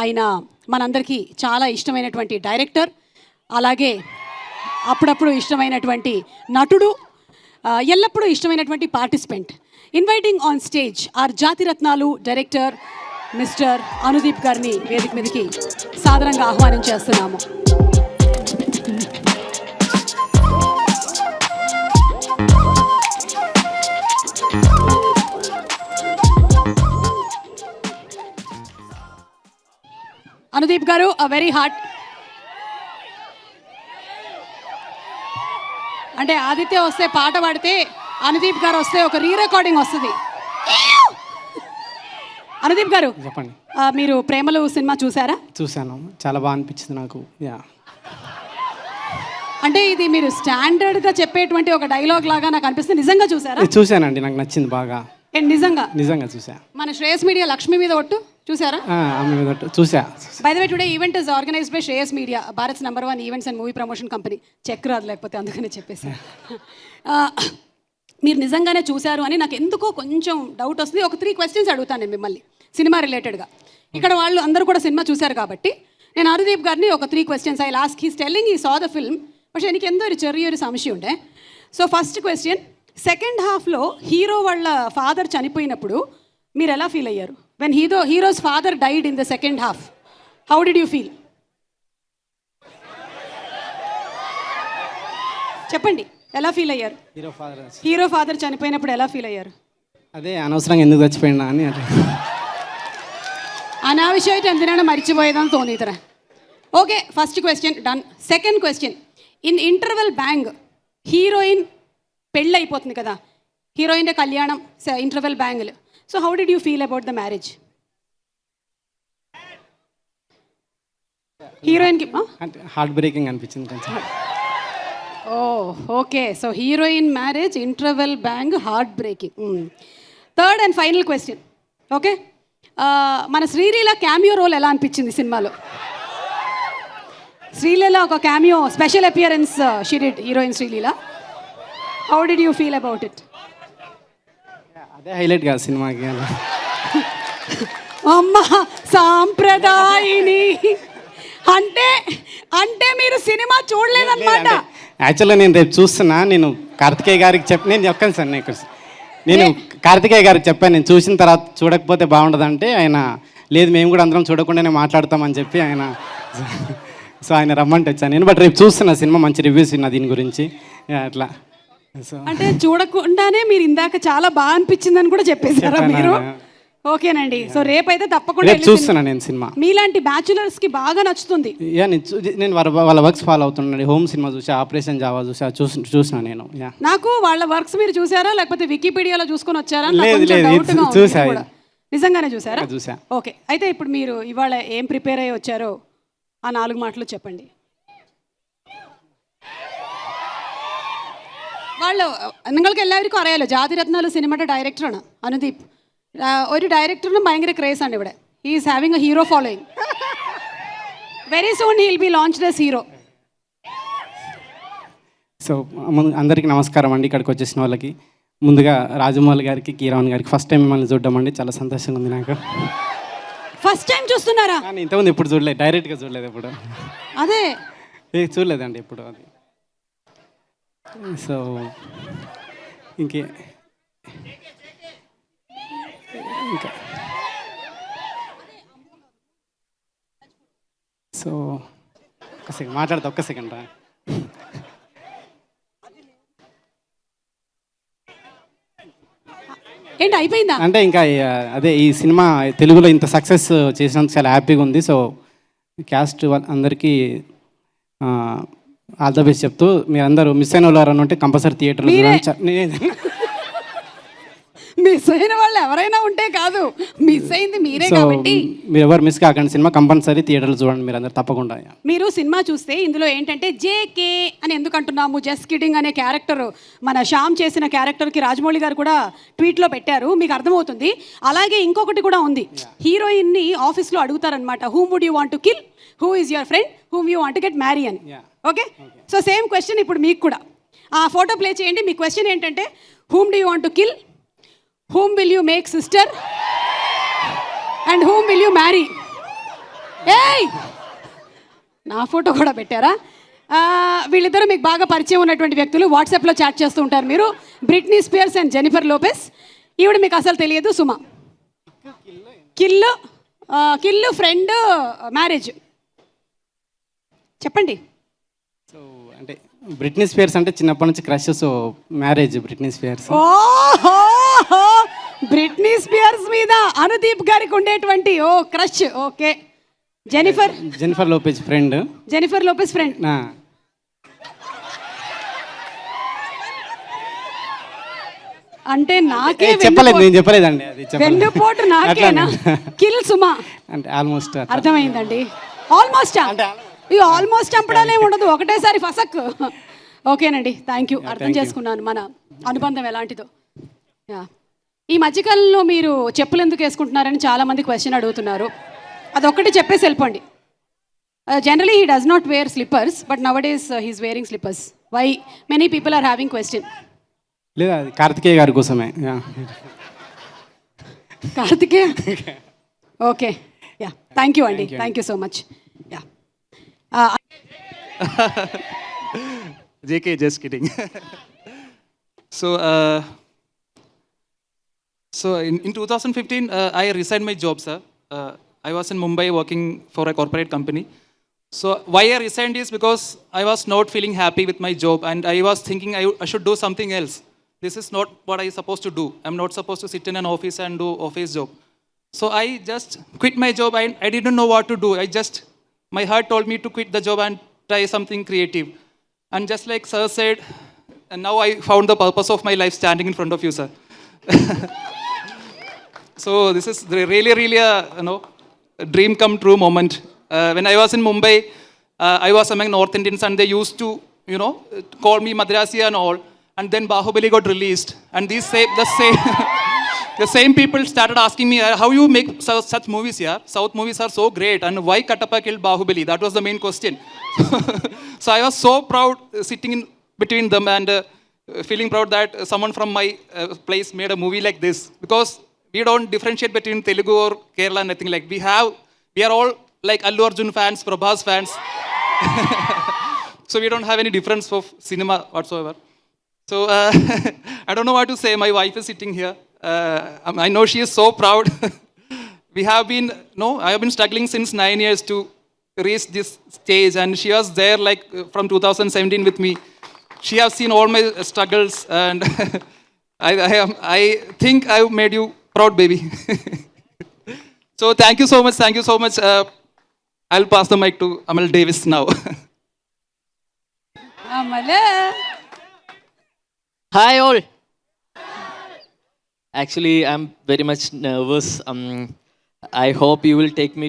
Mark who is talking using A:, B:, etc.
A: ఆయన మనందరికీ చాలా ఇష్టమైనటువంటి డైరెక్టర్ అలాగే అప్పుడప్పుడు ఇష్టమైనటువంటి నటుడు ఎల్లప్పుడూ ఇష్టమైనటువంటి participant. Inviting on stage our Jathiratnalu director mister Anudeep గారిని వేదిక మీదకి సాధారణంగా ఆహ్వానం చేస్తున్నాము. అనుదీప్ గారు అ వెరీ హార్ట్ అంటే ఆదిత్య వస్తే పాట పాడితే అనుదీప్ గారు వస్తే ఒక రీ రికార్డింగ్ వస్తుంది. అనుదీప్ గారు
B: చెప్పండి.
A: మీరు ప్రేమలు సినిమా చూసారా?
B: చూశాను. చాలా బాగా అనిపించింది నాకు. యా
A: అంటే ఇది మీరు స్టాండర్డ్గా చెప్పేటువంటి ఒక డైలాగ్ లాగా నాకు అనిపిస్తుంది. నిజంగా చూసారా?
B: చూశానండి. నాకు నచ్చింది బాగా.
A: ఏ, నిజంగా?
B: నిజంగా చూసా
A: మన శ్రేయస్ మీడియా లక్ష్మి మీద ఒట్టు. చూసారా
B: ఆ, ఆమె మీద ఒట్టు. చూసా
A: by the way today event is organised by Shreyas media Bharat's number one events and movie promotion company check రాదు లేకపోతే అందుకనే చెప్పేసి ఆ, మీరు నిజంగానే చూశారు అని నాకు ఎందుకో కొంచెం డౌట్ వస్తుంది ఒక త్రీ క్వశ్చన్స్ అడుగుతాను నేను మిమ్మల్ని సినిమా రిలేటెడ్గా ఇక్కడ వాళ్ళు అందరూ కూడా సినిమా చూశారు కాబట్టి నేను అనుదీప్ గారిని ఒక three questions I last he's telling ഈ സോ ദ ഫിലിം പക്ഷേ എനിക്ക് എന്തോ ഒരു ചെറിയൊരു സംശയമുണ്ട് సో ఫస్ట్ క్వశ్చన్ సెకండ్ హాఫ్లో హీరో వాళ్ళ ఫాదర్ చనిపోయినప్పుడు మీరు ఎలా ఫీల్ అయ్యారు when Hero, Hero's father died in the second half, how did you feel? చెప్పండి ఎలా ఫీల్ అయ్యారు
B: హీరో ఫాదర్
A: హీరో ఫాదర్ చనిపోయినప్పుడు ఎలా ఫీల్ అయ్యారు
B: అదే అనవసరంగా ఎందుకు చచ్చిపోయినా అని అట్లా
A: అనావిషయమైతే ఎందుకైనా మర్చిపోయేదని తోనీతరా okay first question done second question in interval bang heroine పెళ్ళి అయిపోతుంది కదా హీరోయిన్ కళ్యాణం interval బ్యాంగ్లు so how did you feel about the marriage హీరోయిన్కి
B: అంటే హార్ట్ బ్రేకింగ్ అనిపించింది కొంచెం.
A: ఓ okay so heroine marriage interval bang heart breaking third and final question okay మన Sreeleela cameo role ఎలా అనిపించింది సినిమాలో? శ్రీలీల ఒక cameo special appearance షిరిడ్ heroine Sreeleela. How did you feel about it
B: అదే హైలైట్ కాదు సినిమాకి అలా.
A: అమ్మ సాంప్రదాయిని. అంటే అంటే మీరు సినిమా చూడలేదన్నమాట.
B: యాక్చువల్గా నేను రేపు చూస్తున్నా నేను కార్తికేయ గారికి చెప్పి నేను చెప్పాను సార్ నేను నేను కార్తికేయ గారికి చెప్పాను నేను చూసిన తర్వాత చూడకపోతే బాగుండదంటే ఆయన లేదు మేము కూడా అందరం చూడకుండానే మాట్లాడతామని చెప్పి ఆయన సో ఆయన రమ్మంటే వచ్చాను. నేను బట్ రేపు చూస్తున్నా సినిమా మంచి రివ్యూస్ ఉన్నా దీని గురించి. అట్లా.
A: అంటే చూడకుండానే మీరు ఇందాక చాలా బాగా అనిపించిందని కూడా చెప్పేశారా మీరు? ఓకేనండి. సో రేపైతే తప్పకుండా
B: రేపు
A: వెళ్ళి సినిమా-
B: చూస్తున్నా నేను సినిమా.
A: మీలాంటి బ్యాచులర్స్కి బాగా నచ్చుతుంది.
B: యా నేను వాళ్ళ వర్క్స్ ఫాలో అవుతున్నాను హోమ్ సినిమా చూసా ఆపరేషన్ జావా చూసా చూసి చూసిన నేను. యా
A: నాకు వాళ్ళ వర్క్స్ మీరు చూసారా? లేకపోతే వికీపీడియాలో చూసుకొని వచ్చారా?
B: లేదు, లేదు, చూసా.
A: నిజంగానే చూసారా?
B: చూసా.
A: ఓకే. అయితే ఇప్పుడు మీరు ఇవాళ ఏం ప్రిపేర్ అయ్యి వచ్చారో ఆ నాలుగు మాటలు చెప్పండి. వాళ్ళు നിങ്ങൾക്ക് എല്ലാവർക്കും അറിയാലോ ജാതിരത്നാല് സിനിമയുടെ ഡയറക്ടറാണ് അനുദീപ് ആ, ഒരു ഡയറക്ടറിനും ഭയങ്കര ക്രേസ് ആണ് ഇവിടെ is having a hero following very soon he'll be launch this hero
B: so ముందు- అందరికీ నమస్కారం అండి ఇక్కడికి వచ్చేసిన వాళ్ళకి ముందుగా రాజమౌళి గారికి కీరావన్ గారికి ఫస్ట్ టైం మిమ్మల్ని చూడడం అండి చాలా సంతోషంగా ఉంది నాకు
A: ఫస్ట్ టైం చూస్తున్నారా
B: కానీ ఇంతకుముందు ఎప్పుడు చూడలేదు డైరెక్ట్గా చూడలేదు ఎప్పుడు
A: అదే
B: ఏ చూడలేదండి ఎప్పుడు అది సో ఇంకే. ఇంకా. సో ఒక సెకండ్ మాట్లాడతా ఒక్క సెకండ్ రా.
A: ఏంటి అయిపోయిందా?
B: అంటే ఇంకా అదే ఈ సినిమా తెలుగులో ఇంత సక్సెస్ చేసినందుకు చాలా హ్యాపీగా ఉంది. సో క్యాస్ట్ అందరికీ ఆల్ ద బెస్ట్ చెప్తూ మీరందరూ మిస్ అయిన వాళ్ళు ఎవరైనా ఉంటే కంపల్సరీ థియేటర్లో చూడండి.
A: మిస్ అయిన వాళ్ళు ఎవరైనా ఉంటే కాదు. మిస్ అయింది మీరే
B: సో
A: కాబట్టి.
B: మీరు ఎవరు మిస్ కాకండి. సినిమా కంపల్సరీ థియేటర్లో చూడండి మీరు అందరు తప్పకుండా.
A: మీరు సినిమా చూస్తే ఇందులో ఏంటంటే జేకే అని ఎందుకు అంటున్నాము? జస్ట్ కిడింగ్ అనే క్యారెక్టర్ మన శ్యామ్ చేసిన క్యారెక్టర్కి రాజమౌళి గారు కూడా ట్వీట్లో పెట్టారు. మీకు అర్థమవుతుంది. అలాగే ఇంకొకటి కూడా ఉంది. హీరోయిన్ని ఆఫీస్లో అడుగుతారనమాట whom would you want to kill who is your friend whom you want get marry అని. ఓకే సో సేమ్ క్వశ్చన్ ఇప్పుడు మీకు కూడా. ఆ ఫోటో ప్లే చేయండి. మీ క్వశ్చన్ ఏంటంటే whom do you want to kill whom will you make sister and whom will you marry ఏయ్! నా ఫోటో కూడా పెట్టారా? వీళ్ళిద్దరూ మీకు బాగా పరిచయం ఉన్నటువంటి వ్యక్తులు వాట్సాప్లో చాట్ చేస్తూ ఉంటారు మీరు. Britney Spears and Jennifer Lopez. ఈవిడ మీకు అసలు తెలియదు Suma. Kill. Kill friend marriage చెప్పండి.
B: సో అంటే బ్రిట్నీ స్పియర్స్ అంటే చిన్నప్పటి నుంచి crush so marriage Britney Spears.
A: ఓహో! మీద అనుదీప్ గారికి ఉండేటువంటి ఓ crush okay. Jennifer
B: Jennifer Lopez friend
A: Jennifer Lopez friend అంటే నాకే
B: చెప్పలేదు నేను చెప్పలేదండి అది చెప్పలేదు.
A: వెన్నుపోటు నాకేనా? కిల్ సుమా.
B: అంటే ఆల్మోస్ట్
A: అర్థమైందండి. ఆల్మోస్ట్ ఈ ఆల్మోస్ట్ చంపడాలే ఉండదు ఒకటేసారి ఫసక్. ఓకేనండి థ్యాంక్ యూ అర్థం చేసుకున్నాను మన అనుబంధం ఎలాంటిదో. యా ఈ మధ్యకాలంలో మీరు చెప్పులు ఎందుకు వేసుకుంటున్నారని చాలా మంది క్వశ్చన్ అడుగుతున్నారు. అదొక్కటి చెప్పేసి వెళ్ళిపోండి. Generally he does not wear slippers but now days he's wearing slippers why many people are having question
B: లేదా అది కార్తికేయ గారి కోసమే.
A: Karthikeya? Okay yeah thank you అండి thank you so much
C: yeah just kidding. so, uh, so in, in 2015, uh, I resigned my job, sir. Uh, I was in Mumbai working for a corporate company. So why I resigned is because I was not feeling happy with my job, and I was thinking I, I should do something else. This is not what I supposed to do. I'm not supposed to sit in an office and do office job. So I just quit my job. I, I didn't know what to do. I just, my heart told me to quit the job and try something creative. And just like Sir said, and now I found the purpose of my life standing in front of you, sir. so this is really, really a you know a dream come true moment. Uh, when I was in Mumbai, uh, I was among North Indians, and they used to you know call me Madrasi and all. And then Bahubali got released, and these same the same. The same people started asking me, "Uh, how you make su- such movies here? South movies are so great, and why Katappa killed Bahubali? That was the main question. so I was so proud uh, sitting in between them and uh, feeling proud that someone from my uh, place made a movie like this because we don't differentiate between Telugu or Kerala, and nothing like. We have, we are all like Allu Arjun fans, Prabhas fans. so we don't have any difference of cinema whatsoever. So uh, I don't know what to say. My wife is sitting here. Uh, um, I know she is so proud. we have been, no, I have been struggling since nine years to reach this stage, and she was there like uh, from 2017 with me. She has seen all my struggles, and I, I, am, I think I made you proud baby. so thank you so much. Thank you so much. Uh, I'll pass the mic to Amal Davis now.
A: Amal.
D: Hi all. Actually, I'm very much nervous. Um, I hope you will take me